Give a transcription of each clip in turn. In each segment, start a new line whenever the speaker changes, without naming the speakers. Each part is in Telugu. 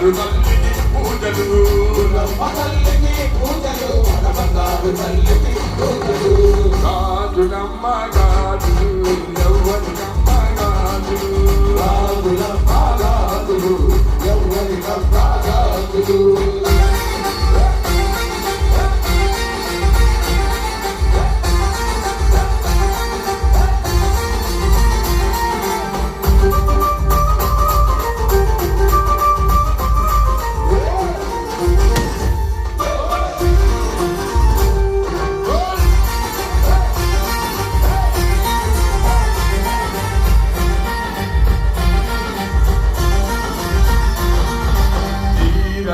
బంగారు తల్లికి పూజలు
తల్లికి పూజలు బంగారు తల్లికి పూజలు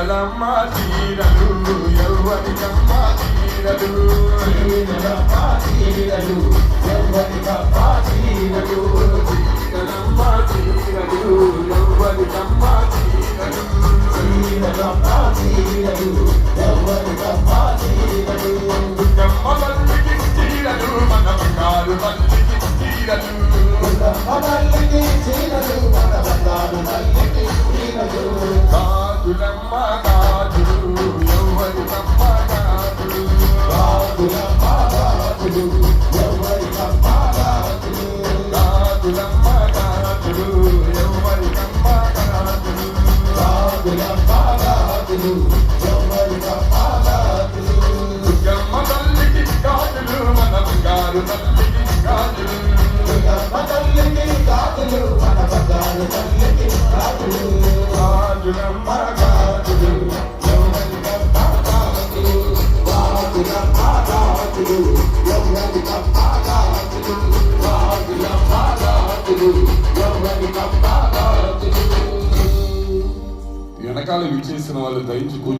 చీరలమ్మ చీరలు ఎవ్వరికమ్మ చీరలు
చీరల పాచీరలు
గాజులమ్మ గాజులు ఎవ్వరికమ్మ గాజులు
రాజుల పాదాదులు ఎవరి కప్పాదాదులు
గాజులమ్మ గాజులు ఎవ్వరికమ్మ గాజులు
రాజుల ఎవరి
తల్లికి మన బంగారు తల్లికి
తల్లికి మన బంగారు తల్లికి
వెనకాల విచ్చేసిన వాళ్ళు దయించి